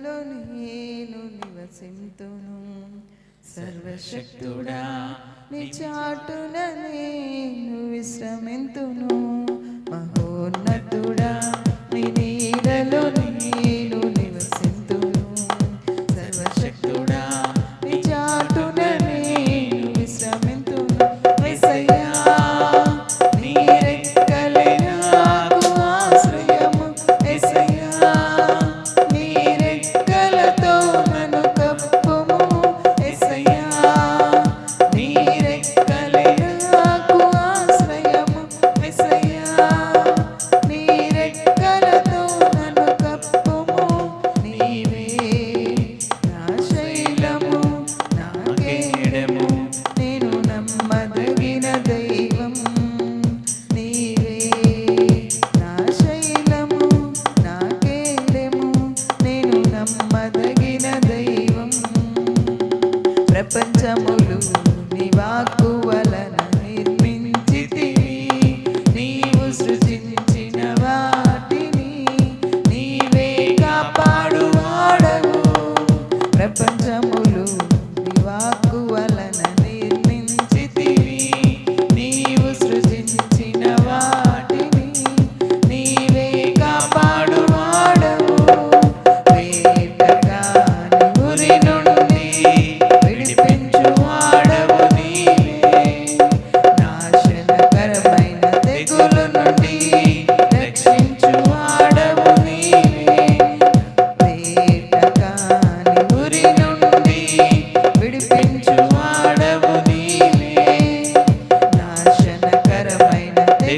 నీడలో నేను నివసింతును. సర్వశక్తుడా నిచాటున నేను విశ్రమింతును. మహోన్నతు Kuala.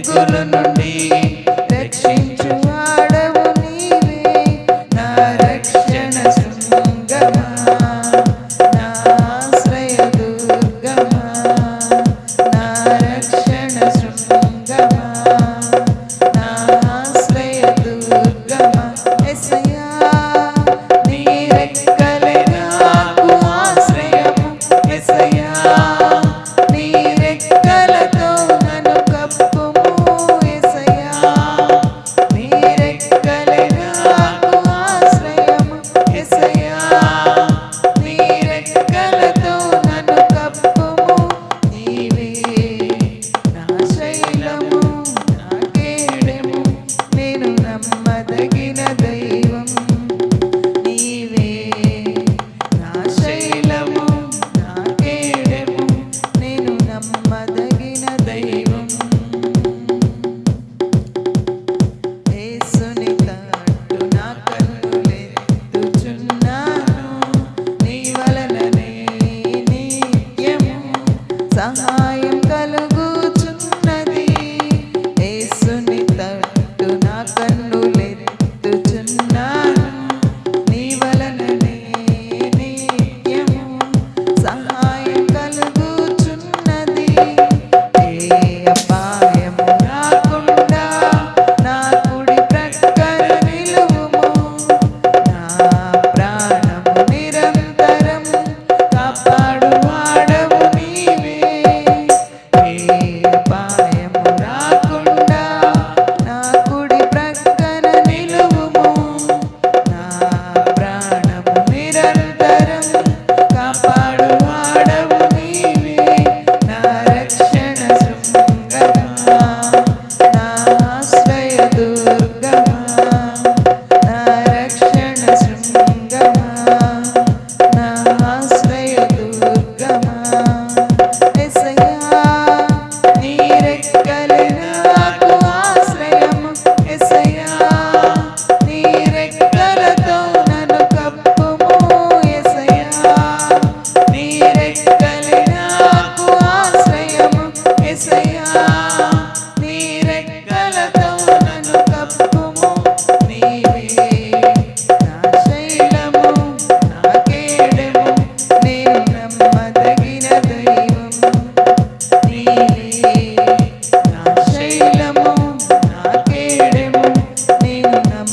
గురు నుండి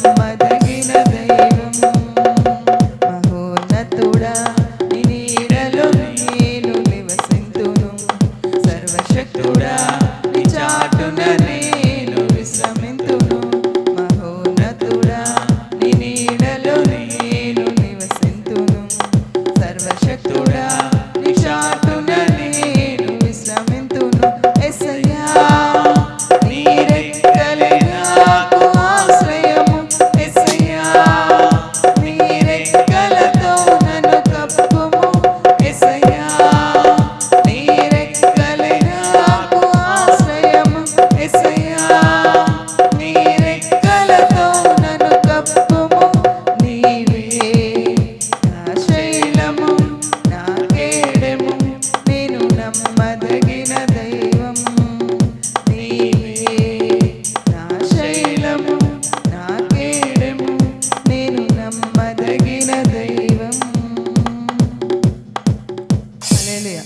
my